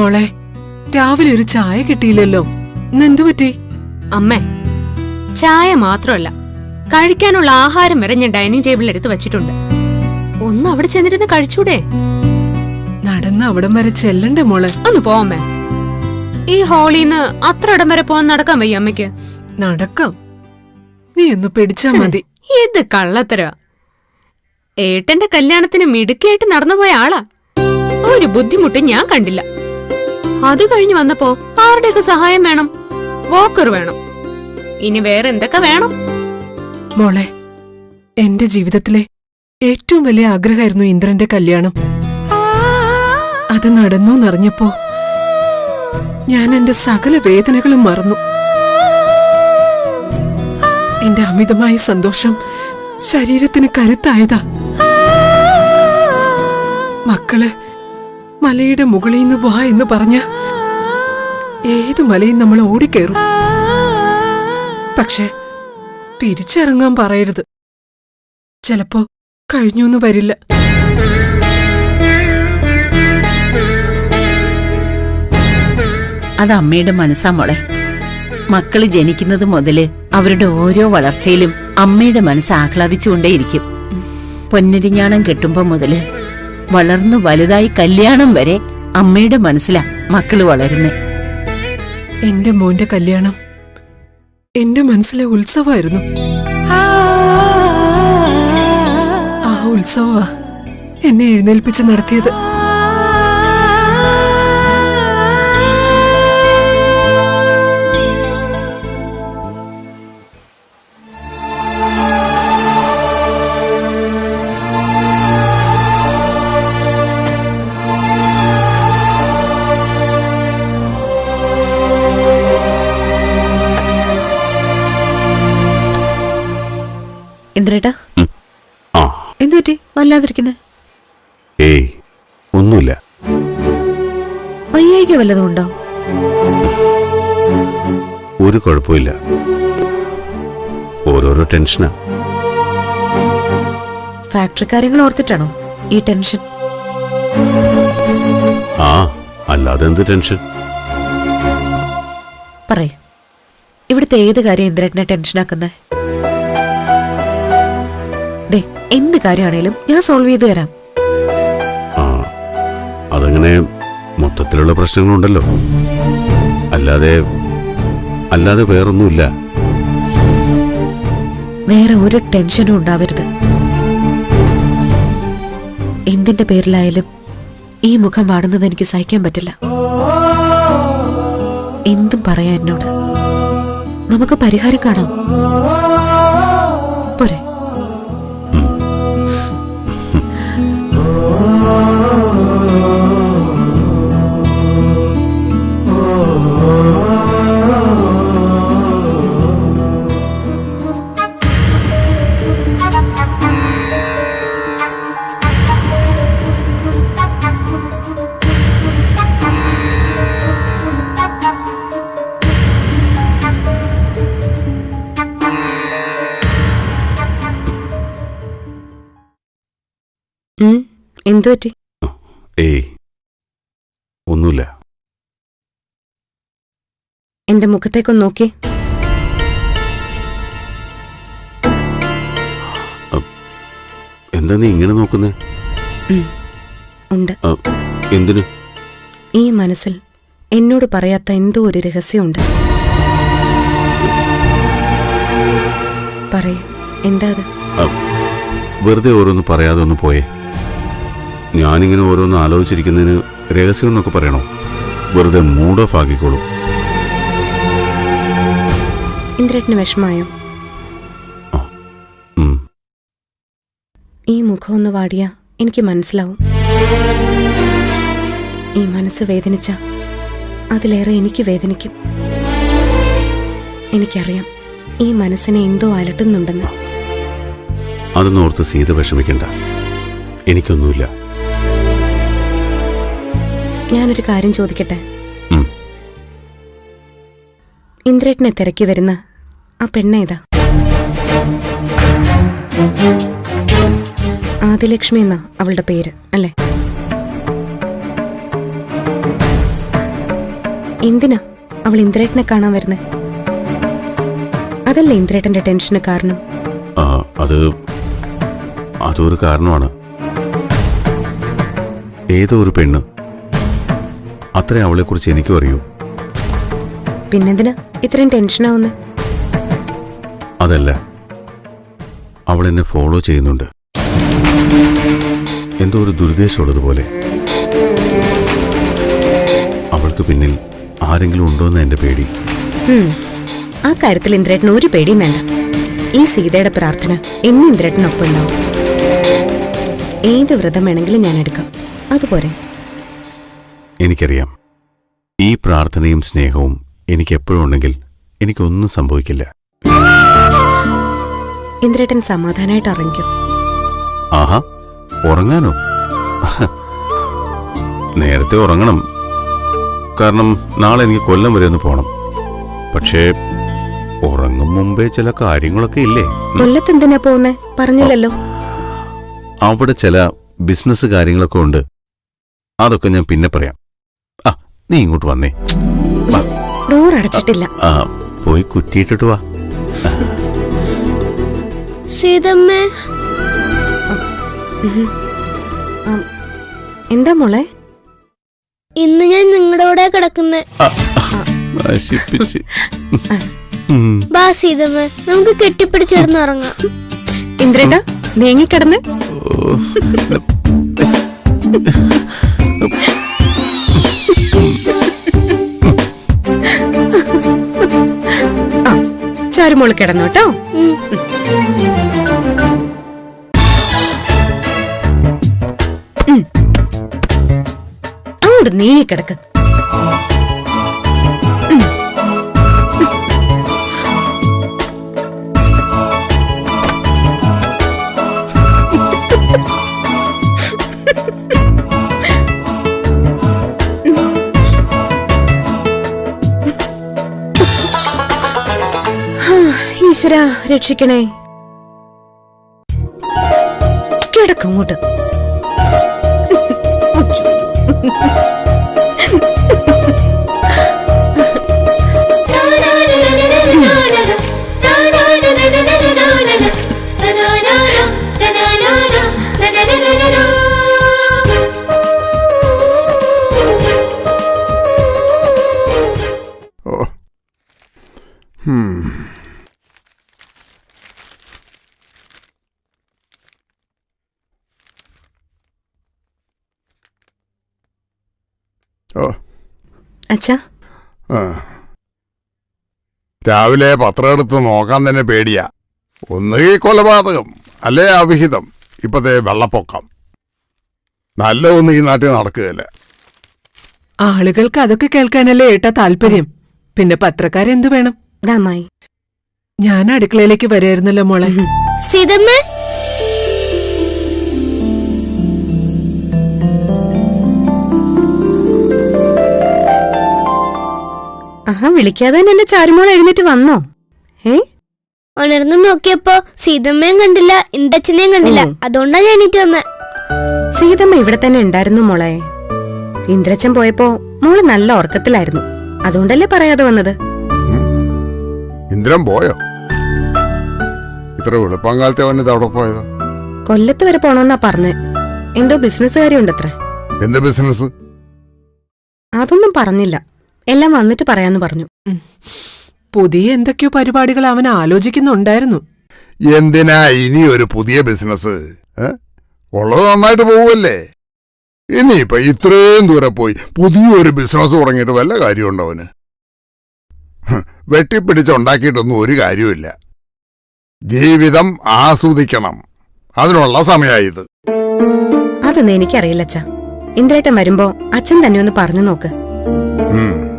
മോളെ രാവിലെ ഒരു ചായ കിട്ടിയില്ലല്ലോ. എന്തു പറ്റി? അമ്മേ ചായ മാത്രമല്ല കഴിക്കാനുള്ള ആഹാരം വരെ ഞാൻ ഡൈനിങ് ടേബിളിൽ എടുത്ത് വെച്ചിട്ടുണ്ട്. ഒന്ന് അവിടെ ചെന്നിരുന്ന് കഴിച്ചൂടെ? നടന്ന് അവിടം വരെ ചെല്ലണ്ടേ മോളെ? ഒന്ന് പോവാമേ ഈ ഹോളിന്ന് അത്ര ഇടം വരെ പോകാൻ നടക്കാൻ വയ്യ അമ്മയ്ക്ക്. നടക്കാം. നീ ഒന്ന് പിടിച്ചാ മതി. ഇത് കള്ളത്തര ഏട്ടന്റെ കല്യാണത്തിന് മിടുക്കിയായിട്ട് നടന്നുപോയ ആളാ. ഒരു ബുദ്ധിമുട്ട് ഞാൻ കണ്ടില്ല. അത് കഴിഞ്ഞ് വന്നപ്പോ ആരുടെയൊക്കെ സഹായം വേണം? വോക്കർ വേണം. ഇനി വേറെ എന്തൊക്കെ വേണം? മോളെ എന്റെ ജീവിതത്തിലെ ഏറ്റവും വലിയ ആഗ്രഹമായിരുന്നു ഇന്ദ്രന്റെ കല്യാണം. അത് നടന്നു എന്നറിഞ്ഞപ്പോ ഞാൻ എന്റെ സകല വേദനകളും മറന്നു. എന്റെ അമിതമായ സന്തോഷം ശരീരത്തിന് കരുത്തായതാ. മക്കൾ മലയുടെ മുകളിൽ നിന്ന് വാ എന്ന് പറഞ്ഞ ഏത് മലയും നമ്മൾ ഓടിക്കേറും? പക്ഷെ തിരിച്ചിറങ്ങാൻ പറയരുത്. ചിലപ്പോ കഴിഞ്ഞൊന്നു വരില്ല. അത് അമ്മയുടെ മനസ്സാ മോളെ. മക്കൾ ജനിക്കുന്നത് മുതൽ അവരുടെ ഓരോ വളർച്ചയിലും അമ്മയുടെ മനസ്സ് ആഹ്ലാദിച്ചുകൊണ്ടേയിരിക്കും. പൊന്നരിഞ്ഞാണം കെട്ടുമ്പോ മുതൽ വളർന്നു വലുതായി കല്യാണം വരെ അമ്മയുടെ മനസ്സിലാ മക്കൾ വളരുന്നേ. എന്റെ മോന്റെ കല്യാണം. എന്റെ മനസ്സിലെ ഉത്സവമായിരുന്നു ആ ഉത്സവ എന്നെ എഴുന്നേൽപ്പിച്ച് നടത്തിയത്. ഇന്ദ്രേട്ടാ ആ. എന്തു പറ്റി? വല്ലാതിരിക്കുന്നേ? ഏയ് ഒന്നുമില്ല. വയ്യായിക വല്ലതും ഉണ്ടോ? ഒരു കുഴപ്പമില്ല. ഓരോരോ ടെൻഷനാ. ഫാക്ടറി കാര്യങ്ങൾ ഓർത്തിട്ടാണോ ഈ ടെൻഷൻ? ആ അല്ലാതെ എന്ത് ടെൻഷൻ? പറയ്. ഇവിടുത്തെ ഏത് കാര്യം ഇന്ദ്രേട്ടനെ ടെൻഷനാക്കുന്നേ? എന്ത് കാര്യമാണേലും ഞാൻ സോൾവ് ചെയ്തു തരാം. ആ അതങ്ങനെ മൊത്തത്തിലുള്ള പ്രശ്നങ്ങളുണ്ടല്ലോ. അല്ലാതെ അല്ലാതെ വേറൊന്നുമില്ല. വേറെ ഒരു ടെൻഷനും ഉണ്ടാവരുത്. എന്തിന്റെ പേരിലായാലും ഈ മുഖം വാടുന്നത് എനിക്ക് സഹിക്കാൻ പറ്റില്ല. എന്തും പറയാ എന്നോട്. നമുക്ക് പരിഹാരം കാണാം. പോരെ. എന്തു പറ്റി? ഏയ് ഒന്നുമില്ല. എന്റെ മുഖത്തേക്കൊന്ന് നോക്കി. എന്താ നീ ഇങ്ങനെ നോക്കുന്നേ? ഉണ്ട്. എന്തിനു? ഈ മനസ്സിൽ എന്നോട് പറയാത്ത എന്തോ ഒരു രഹസ്യമുണ്ട്. പറയൂ എന്താ അത്? വെറുതെ ഓരോന്ന് പറയാതെ ഒന്ന് പോയേ. ഞാനിങ്ങനെ ഓരോന്ന് ആലോചിച്ചിരിക്കുന്നതിന് രഹസ്യം എന്നൊക്കെ പറയണോ? വെറുതെ മൂഡ് ഓഫ് ആക്കിക്കോളൂ. ഇന്ദ്രേട്ടന് വിഷമായോ ഈ മുഖം ഒന്ന് വാടിയ എനിക്ക് മനസ്സിലാവും. ഈ മനസ്സ് വേദനിച്ച അതിലേറെ എനിക്ക് വേദനിക്കും. എനിക്കറിയാം ഈ മനസ്സിനെ എന്തോ അലട്ടുന്നുണ്ടെന്ന്. അതൊന്നോർത്ത് സീത വിഷമിക്കണ്ട. എനിക്കൊന്നുമില്ല. ഞാനൊരു കാര്യം ചോദിക്കട്ടെ? ഇന്ദ്രേട്ടനെ തിരക്കി വരുന്ന ആ പെണ്ണേതാ ആദിലക്ഷ്മി എന്നാ അവളുടെ പേര് അല്ലേ? എന്തിനാ അവൾ ഇന്ദ്രേട്ടനെ കാണാൻ വരുന്നത് അതല്ലേ ഇന്ദ്രേട്ടന്റെ ടെൻഷന് കാരണം. അത് അതൊരു കാരണമാണ്. ഏതോ ഒരു പെണ്ണ്. അത്രേ അവളെക്കുറിച്ച് എനിക്കും അറിയൂ. പിന്നെന്തിനാ ഇത്രയും ടെൻഷനാവുന്നത് അതല്ല. അവൾ എന്നെ ഫോളോ ചെയ്യുന്നുണ്ട്. എന്തോ ഒരു ദുരുദ്ദേശമുള്ളതുപോലെ അവൾക്ക് പിന്നിൽ ആരെങ്കിലും ഉണ്ടോന്ന് എന്റെ പേടി. ആ കാര്യത്തിൽ ഇന്ദ്രേട്ടന് ഒരു പേടിയും വേണ്ട. ഈ സീതയുടെ പ്രാർത്ഥന എന്നും ഇന്ദ്രേട്ടനൊപ്പം ഉണ്ടാവും. ഏത് വ്രതം വേണമെങ്കിലും ഞാൻ എടുക്കാം. അതുപോലെ. എനിക്കറിയാം. ഈ പ്രാർത്ഥനയും സ്നേഹവും എനിക്കെപ്പോഴും ഉണ്ടെങ്കിൽ എനിക്കൊന്നും സംഭവിക്കില്ല. ഇന്ദ്രേട്ടൻ സമാധാനമായിട്ട് ഉറങ്ങിക്കും. ആഹാ ഉറങ്ങാനോ? നേരത്തെ ഉറങ്ങണം. കാരണം നാളെ എനിക്ക് കൊല്ലം വരെ ഒന്ന് പോണം. പക്ഷേ ഉറങ്ങും മുമ്പേ ചില കാര്യങ്ങളൊക്കെ ഇല്ലേ? കൊല്ലത്ത് എന്തിനാ പോകുന്നേ പറഞ്ഞില്ലല്ലോ. അവിടെ ചില ബിസിനസ് കാര്യങ്ങളൊക്കെ ഉണ്ട്. അതൊക്കെ ഞാൻ പിന്നെ പറയാം. നീ ഇങ്ങോട്ട് വന്നേ. വാ. ഡോർ അടച്ചിട്ടില്ല. ആ പോയി കുറ്റിയിട്ടിട്ട് വാ. സീതമ്മേ. എന്താ മോളെ? ഇന്ന് ഞാൻ നിങ്ങളുടെ കൂടെ കിടക്കുന്നേ. നശിപ്പിച്ച്. ഉം. ബാ സീതമ്മേ നമുക്ക് കെട്ടിപ്പിടിച്ചിരുന്ന് ഉറങ്ങാം ഇന്ദ്രേട്ട നീങ്ങിക്കിടന്ന് ആ ചാരുമോൾ കിടന്നു കേട്ടോ. അങ്ങോട്ട് നീങ്ങിക്കിടക്ക് ഈശ്വര രക്ഷിക്കണേ. കിടക്കങ്ങോട്ട് അച്ഛാ? രാവിലെ പത്രം എടുത്ത് നോക്കാൻ തന്നെ പേടിയാ. ഒന്നുകിൽ കൊലപാതകം അല്ലേ അവിഹിതം ഇപ്പത്തെ വെള്ളപ്പൊക്കം. നല്ലതൊന്നും ഈ നാട്ടിൽ നടക്കുകയില്ല. ആളുകൾക്ക് അതൊക്കെ കേൾക്കാനല്ലേ ഏട്ടാ താല്പര്യം. പിന്നെ പത്രക്കാരെന്തു വേണം? ദാമായി ഞാൻ അടുക്കളയിലേക്ക് വരായിരുന്നല്ലോ മോളെ. സീതമ്മേ ആഹാ വിളിക്കാതെ തന്നെ എന്റെ ചാരുമോൾ എഴുന്നേറ്റ് വന്നോ? ഏ? ഉണർന്നു നോക്കിയപ്പോ സീതമ്മയും കണ്ടില്ല ഇണ്ടച്ചനെയും കണ്ടില്ല. അതുകൊണ്ടാ ഞാൻ എണീറ്റ് വന്നെ. സീതമ്മ ഇവിടെ തന്നെ ഉണ്ടായിരുന്നു മോളെ. ഇന്ദ്രച്ചൻ പോയപ്പോ മോൾ നല്ല ഉറക്കത്തിലായിരുന്നു. അതുകൊണ്ടല്ലേ പറയാതെ വന്നത്? ഇന്ദ്രൻ പോയോ? ഇത്ര വെളുപ്പങ്കാലത്തെ അവൻ അവിടെ പോയതോ. കൊല്ലത്ത് വരെ പോണോന്നാ പറഞ്ഞേ. എന്തോ ബിസിനസ് കാര്യം അത്ര എന്ത് ബിസിനസ് അതൊന്നും പറഞ്ഞില്ല. എല്ലാം വന്നിട്ട് പറയാന്ന് പറഞ്ഞു. പുതിയ എന്തൊക്കെയോ പരിപാടികൾ അവൻ ആലോചിക്കുന്നുണ്ടായിരുന്നു. എന്തിനാ ഇനി ഒരു പുതിയ ബിസിനസ്? ഉള്ളത് നന്നായിട്ട് പോവല്ലേ ഇനിയിപ്പൊ ഇത്രയും ദൂരെ പോയി പുതിയൊരു ബിസിനസ് തുടങ്ങിയിട്ട് വല്ല കാര്യമുണ്ടോ അവന്? വെട്ടിപ്പിടിച്ചുണ്ടാക്കിയിട്ടൊന്നും ഒരു കാര്യമില്ല ജീവിതം ആസ്വദിക്കണം. അതിനുള്ള സമയമായത് അതൊന്നും എനിക്കറിയില്ല അച്ഛ ഇന്ദ്രേട്ടൻ വരുമ്പോ അച്ഛൻ തന്നെ ഒന്ന് പറഞ്ഞു നോക്ക്. ഉം.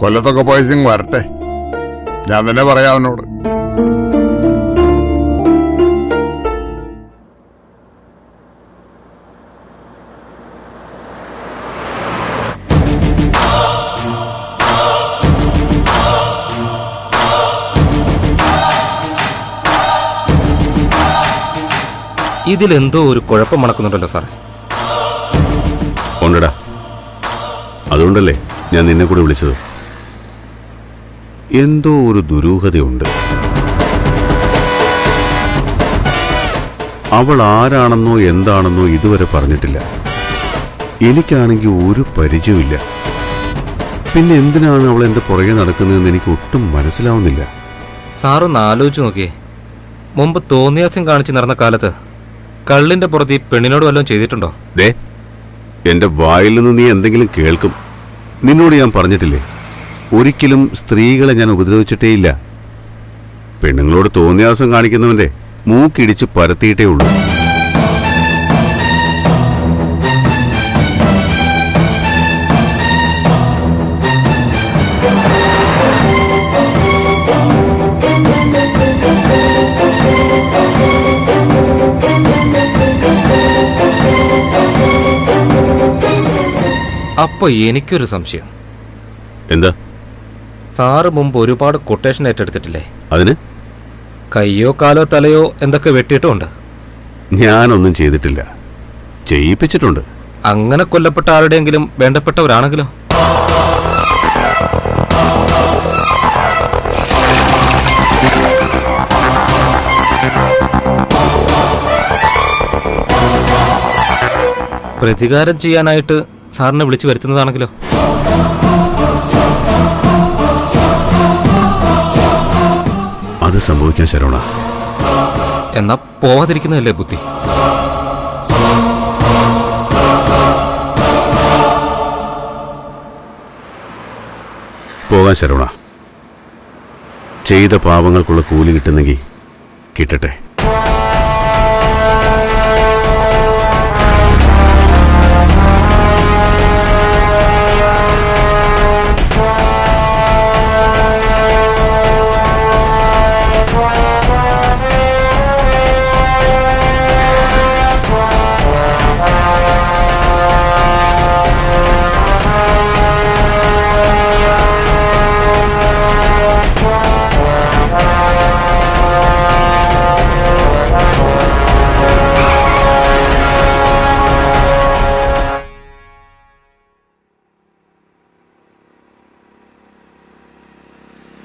കൊല്ലത്തൊക്കെ പോയ സിംഗ് വരട്ടെ. ഞാൻ തന്നെ പറയാം അവനോട്. ഇതിലെന്തോ ഒരു കുഴപ്പം മണക്കുന്നുണ്ടല്ലോ സാറേ. ഉണ്ടടാ അതുകൊണ്ടല്ലേ ഞാൻ നിന്നെ കൂടെ വിളിച്ചത്. എന്തോ ഒരു ദുരൂഹതയുണ്ട്. അവൾ ആരാണെന്നോ എന്താണെന്നോ ഇതുവരെ പറഞ്ഞിട്ടില്ല. എനിക്കാണെങ്കിൽ ഒരു പരിചയമില്ല പിന്നെ എന്തിനാണ് അവൾ എന്റെ പുറകെ നടക്കുന്നതെന്ന് എനിക്ക് ഒട്ടും മനസ്സിലാവുന്നില്ല. സാറൊന്ന് ആലോചിച്ചു നോക്കിയേ. മുമ്പ് തോന്നിയാസം കാണിച്ച് നടന്ന കാലത്ത് കള്ളിന്റെ പുറത്ത് ഈ പെണ്ണിനോട് വല്ലതും ചെയ്തിട്ടുണ്ടോ? ദേ എന്റെ വായിൽ നിന്ന് നീ എന്തെങ്കിലും കേൾക്കും. നിന്നോട് ഞാൻ പറഞ്ഞിട്ടില്ലേ? ഒരിക്കലും സ്ത്രീകളെ ഞാൻ ഉപദ്രവിച്ചിട്ടേയില്ല. പെണ്ണുങ്ങളോട് തോന്നിയാസം കാണിക്കുന്നവന്റെ മൂക്കിടിച്ച് പരത്തിയിട്ടേ ഉള്ളൂ. അപ്പൊ എനിക്കൊരു സംശയം. എന്താ? സാറ് മുമ്പ് ഒരുപാട് കൊട്ടേഷൻ ഏറ്റെടുത്തിട്ടില്ലേ? അതിന്? കയ്യോ കാലോ തലയോ എന്തൊക്കെ വെട്ടിയിട്ടുമുണ്ട്? ഞാനൊന്നും ചെയ്തിട്ടില്ല. ചെയ്യിപ്പിച്ചിട്ടുണ്ട്. അങ്ങനെ കൊല്ലപ്പെട്ട ആരുടെയെങ്കിലും വേണ്ടപ്പെട്ടവരാണെങ്കിലോ? പ്രതികാരം ചെയ്യാനായിട്ട് സാറിനെ വിളിച്ചു വരുത്തുന്നതാണെങ്കിലോ? അത് സംഭവിക്കാൻ ശരവണ. എന്നാ പോവാതിരിക്കുന്നതല്ലേ ബുദ്ധി? പോകാൻ ശരവണ. ചെയ്ത പാവങ്ങൾക്കുള്ള കൂലി കിട്ടുന്നെങ്കിൽ കിട്ടട്ടെ.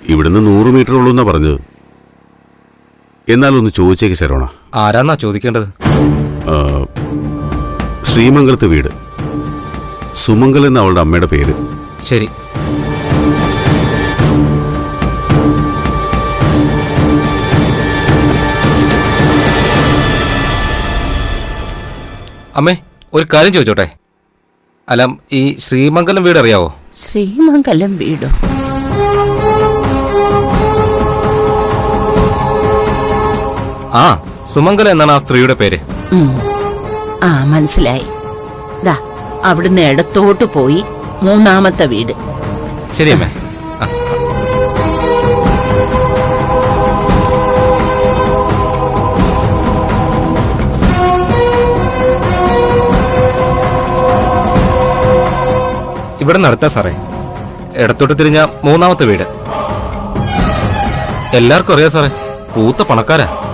ഇവിടുന്ന് നൂറ് മീറ്റർ ഉള്ളൂ എന്നാ പറഞ്ഞത്. എന്നാലൊന്ന് ചോദിച്ചേക്ക് ശരവണ. ആരാന്നാ ചോദിക്കേണ്ടത്? ആ, ശ്രീമംഗലത്ത് വീട്. സുമംഗൽ എന്ന അവളുടെ അമ്മയുടെ പേര്. ശരി. അമ്മേ ഒരു കാര്യം ചോദിച്ചോട്ടെ? അല്ല ഈ ശ്രീമംഗലം വീട് അറിയാവോ? ശ്രീമംഗലം വീടോ? ആ സുമംഗല എന്നാണ് ആ സ്ത്രീയുടെ പേര്. ആ മനസ്സിലായി. ദാ അവിടുന്ന് ഇടത്തോട്ട് പോയി മൂന്നാമത്തെ വീട്. ശരി അമ്മേ. ഇവിടെ നടത്താ സാറേ. ഇടത്തോട്ട് തിരിഞ്ഞ മൂന്നാമത്തെ വീട്. എല്ലാവർക്കും അറിയാം സാറേ. പൂത്ത പണക്കാരാ.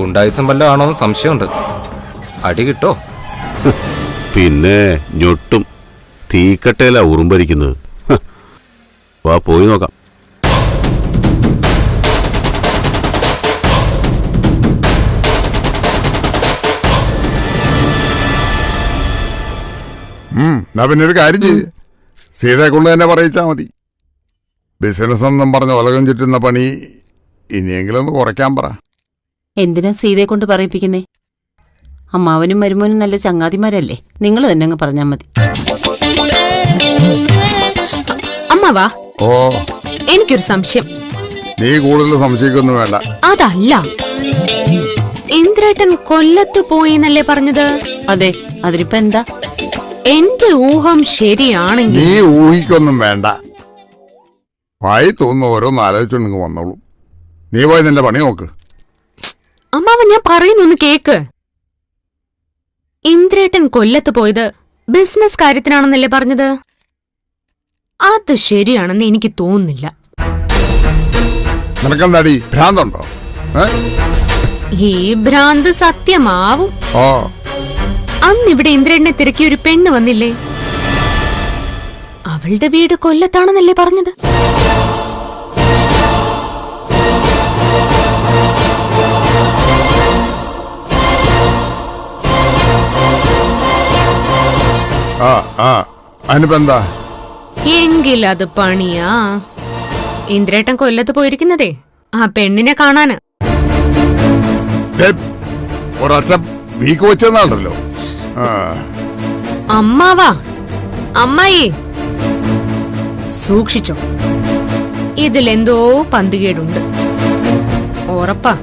ഗുണ്ടായുസം വല്ലതും ആണോന്ന് സംശയമുണ്ട്. അടി കിട്ടോ? പിന്നെ ഞൊട്ടും തീക്കട്ടയിലാ ഉറുമ്പരിക്കുന്നത്. വാ പോയി നോക്കാം. എന്നാ പിന്നെ ഒരു കാര്യം ചെയ്യ്. സീതയെ കൊണ്ട് തന്നെ പറയിച്ചാ മതി. ബിസിനസ് എന്നും പറഞ്ഞ് ഉലകം ചുറ്റുന്ന പണി ഇനിയെങ്കിലും ഒന്ന് കുറയ്ക്കാൻ പറ. എന്തിനാ സീതയെ കൊണ്ട് പറയിപ്പിക്കുന്നേ? അമ്മാവനും മരുമോനും നല്ല ചങ്ങാതിമാരല്ലേ. നിങ്ങൾ തന്നെ അങ്ങ് പറഞ്ഞാൽ മതി. അമ്മാവാ ഓ. എനിക്കൊരു സംശയം. നീ കൂടുതൽ സംശയിക്കൊന്നും വേണ്ട. അതല്ല. ഇന്ദ്രേട്ടൻ കൊല്ലത്ത് പോയി എന്നല്ലേ പറഞ്ഞത്? അതെ അതിനിപ്പോ എന്താ? എന്റെ ഊഹം ശരിയാണെങ്കിൽ നീ ഊഹിക്കൊന്നും വേണ്ട. വായി തോന്നുന്ന ഓരോന്ന് ആലോചിച്ചുണ്ടെങ്കിൽ വന്നോളൂ. നീ പോയി നിന്റെ പണി നോക്ക്. അമ്മാവൻ ഞാൻ പറയുന്നൊന്ന് കേക്ക്. ഇന്ദ്രേട്ടൻ കൊല്ലത്ത് പോയത് ബിസിനസ് കാര്യത്തിനാണെന്നല്ലേ പറഞ്ഞത്? അത് ശരിയാണെന്ന് എനിക്ക് തോന്നുന്നില്ല. നിനക്കെന്താടി ഭ്രാന്തുണ്ടോ? ഈ ഭ്രാന്ത് സത്യമാവും. അന്ന് ഇവിടെ ഇന്ദ്രേട്ടനെ തിരക്കി ഒരു പെണ്ണ് വന്നില്ലേ? അവളുടെ വീട് കൊല്ലത്താണെന്നല്ലേ പറഞ്ഞത്? ആ ആ. അതിനിപ്പോ എങ്കിൽ അത് പണിയാ. ഇന്ദ്രേട്ടൻ കൊല്ലത്ത് പോയിരിക്കുന്നതേ. ആ പെണ്ണിനെ കാണാന്. ഒരൊറ്റ വീക്ക് വെച്ചെന്നാണല്ലോ. അമ്മാവാ. അമ്മായി. സൂക്ഷിച്ചോ. ഇതിലെന്തോ പന്തുകേടുണ്ട്. ഉറപ്പാ.